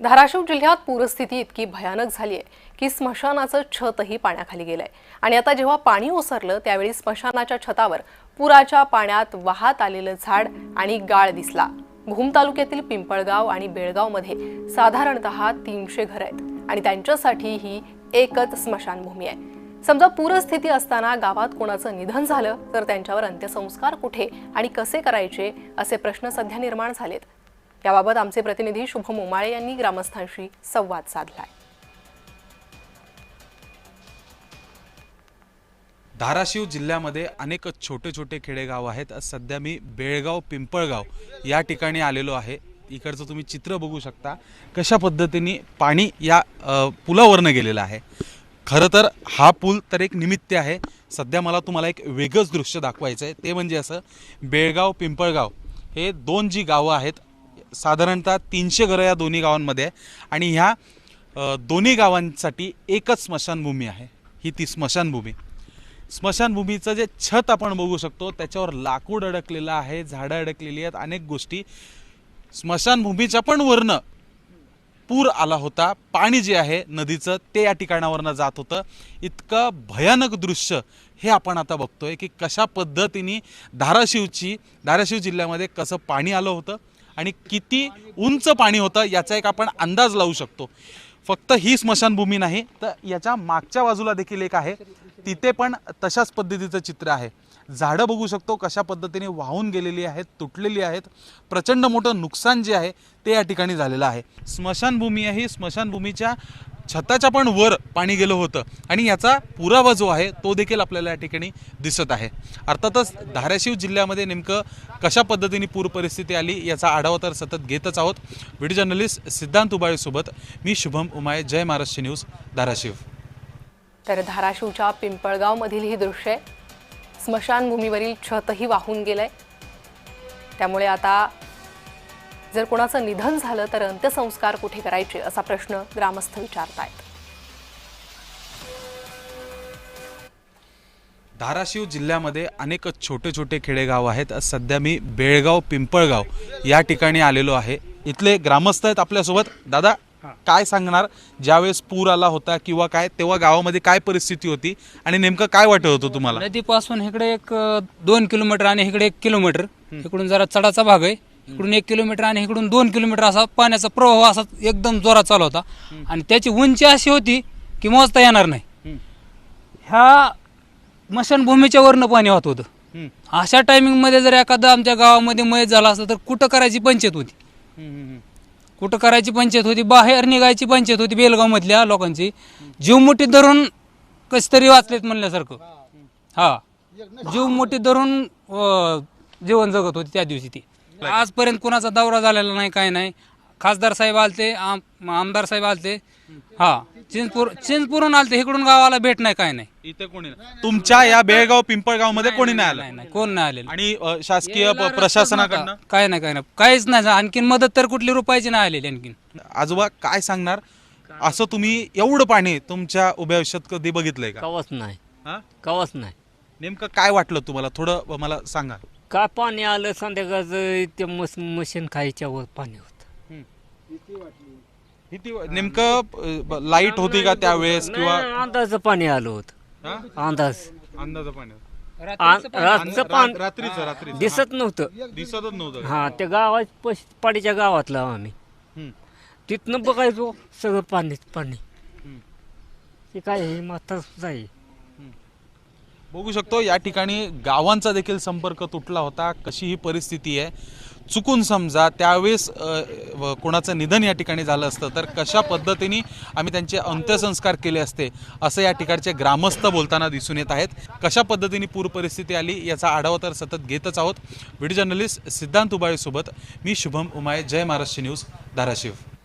धाराशिव जिल्ह्यात पूरस्थिती इतकी भयानक झाली आहे की स्मशानाचं छतही पाण्याखाली गेलंय. आणि आता जेव्हा पाणी ओसरलं त्यावेळी स्मशानाच्या छतावर पुराच्या पाण्यात वाहत आलेलं झाड आणि गाळ दिसला. भूम तालुक्यातील पिंपळगाव आणि बेळगावमध्ये साधारणतः तीनशे घर आहेत आणि त्यांच्यासाठी ही एकच स्मशानभूमी आहे. समजा पूरस्थिती असताना गावात कोणाचं निधन झालं तर त्यांच्यावर अंत्यसंस्कार कुठे आणि कसे करायचे असे प्रश्न सध्या निर्माण झालेत. याबाबत आमचे प्रतिनिधी शुभम उमाळे यांनी ग्रामस्थांशी संवाद साधलाय. धाराशिव जिल्ह्यामध्ये अनेक छोटे छोटे खेडेगाव आहेत. सध्या मी बेळगाव पिंपळगाव या ठिकाणी आलेलो आहे. इकडचं तुम्ही चित्र बघू शकता. कशा पद्धतीने पाणी या पुलावरनं गेलेलं आहे. खरं तर हा पूल तर एक निमित्त आहे. सध्या मला तुम्हाला एक वेगळंच दृश्य दाखवायचं आहे ते म्हणजे असं बेळगाव पिंपळगाव हे दोन जी गावं आहेत. साधारणतः तीनशे घरं या दोन्ही गावांमध्ये आहे. आणि ह्या दोन्ही गावांसाठी एकच स्मशानभूमी आहे. ही ती स्मशानभूमी. स्मशानभूमीचं जे छत आपण बघू शकतो त्याच्यावर लाकूड अडकलेलं आहे झाडं अडकलेली आहेत अनेक गोष्टी. स्मशानभूमीच्या पण वरनं पूर आला होता. पाणी जे आहे नदीचं ते या ठिकाणावरनं जात होतं. इतकं भयानक दृश्य हे आपण आता बघतोय की कशा पद्धतीने धाराशिवची धाराशिव जिल्ह्यामध्ये कसं पाणी आलं होतं. आणि किती उंच पाणी होतं याचा एक आपण अंदाज लावू शकतो. फक्त ही स्मशानभूमी नाही तर याच्या मागच्या बाजूला देखील एक आहे. तिथे पण तशाच पद्धतीचं चित्र आहे. झाडं बघू शकतो कशा पद्धतीने वाहून गेलेली आहेत तुटलेली आहेत. प्रचंड मोठं नुकसान जे आहे ते या ठिकाणी झालेलं आहे. स्मशानभूमी आहे ही स्मशानभूमीच्या छताच्या पण वर पाणी गेलं होतं. आणि याचा पुरावा जो आहे तो देखील आपल्याला या ठिकाणी दिसत आहे. अर्थातच धाराशिव जिल्ह्यामध्ये नेमकं कशा पद्धतीने पूर परिस्थिती आली याचा आढावा तर सतत घेतच आहोत. व्हिडिओ जर्नलिस्ट सिद्धांत उबाळेसोबत मी शुभम उमाय जय महाराष्ट्र न्यूज धाराशिव. तर धाराशिवच्या पिंपळगावमधील ही दृश्य आहे. स्मशानभूमीवरील छतही वाहून गेलंय. त्यामुळे आता जर कोणाचं निधन झालं तर अंत्यसंस्कार कुठे करायचे असा प्रश्न ग्रामस्थ विचारतायत. धाराशिव जिल्ह्यामध्ये अनेक छोटे छोटे खेडेगाव आहेत. सध्या मी बेळगाव पिंपळगाव या ठिकाणी आलेलो आहे. इथले ग्रामस्थ आहेत आपल्यासोबत. दादा काय सांगणार? ज्यावेळेस पूर आला होता किंवा काय तेव्हा गावामध्ये काय परिस्थिती होती आणि नेमकं काय वाटत होतं तुम्हाला? नदीपासून इकडे एक दोन किलोमीटर आणि इकडे एक किलोमीटर. इकडून जरा चढाचा भाग आहे. इकडून एक किलोमीटर आणि इकडून दोन किलोमीटर असा पाण्याचा प्रवाह असा एकदम जोरात चालू होता. आणि त्याची उंची अशी होती की मोजता येणार नाही. ह्या मशानभूमीच्या वरनं पाणी वाहत होतं. अशा टायमिंगमध्ये जर एखादा आमच्या गावामध्ये मयत झाला असतं तर कुठं करायची पंचायत होती? कुठं करायची पंचायत होती? बाहेर निघायची पंचायत होती बेलगाव मधल्या लोकांची. जीव मोठी धरून कशी तरी वाचलेत म्हणल्यासारखं. हा जीव मोठी धरून जीवन जगत होती त्या दिवशी ती. आजपर्यंत कुणाचा दौरा झालेला नाही काय नाही. खासदार साहेब आलते आम- आमदार साहेब आलते. हा चिंचपूर चिंचपूरून आलते इकडून गावाला भेट नाही काय नाही. इथे कोणी नाही. तुमच्या या बेळगाव पिंपळगावमध्ये कोणी नाही नाही आलं? नाही कोण नाही आलेलं. आणि अ, शासकीय प- प्रशासनाकडनं? काय नाही काय नाही. काहीच नाही आणखीन मदत तर कुठली रुपयाची नाही आलेली आणखीन. आजोबा काय सांगणार? असं तुम्ही एवढं पाणी तुमच्या उभ्या आयुष्यात कधी बघितलंय का? कवच नाही. हा? कवच नाही. नेमकं काय वाटलं तुम्हाला? थोडं मला सांगा. काय पाणी आलं संध्याकाळचं ते मस मशीन खायच्या वर पाणी होतं. किती नेमकं लाइट होती का त्यावेळेस किंवा नाही, अंदाजचं पाणी आलं होतं. हा? अंदाज. अंदाज पाणी आ- रातचं पाणी. रात्रीचं रात्रीचं दिसत नव्हतं. दिसतच नव्हतं? हा त्या गावात पश पाडीच्या गावातला आम्ही. हम्म. तिथनं बघायचो सगळं पाणीच पाणी. हम्म. ते काय हे मात्र जाई बघू शकतो या ठिकाणी गावांचा देखील संपर्क तुटला होता. कशी ही परिस्थिती आहे चुकून समजा त्यावेळेस व कोणाचं निधन या ठिकाणी झालं असतं तर कशा पद्धतीने आम्ही त्यांचे अंत्यसंस्कार केले असते असं या ठिकाणचे ग्रामस्थ बोलताना दिसून येत आहेत. कशा पद्धतीने पूर परिस्थिती आली याचा आढावा तर सतत घेतच आहोत. व्हिडिओ जर्नलिस्ट सिद्धांत उबाळेसोबत मी शुभम उमाय जय महाराष्ट्र न्यूज धाराशिव.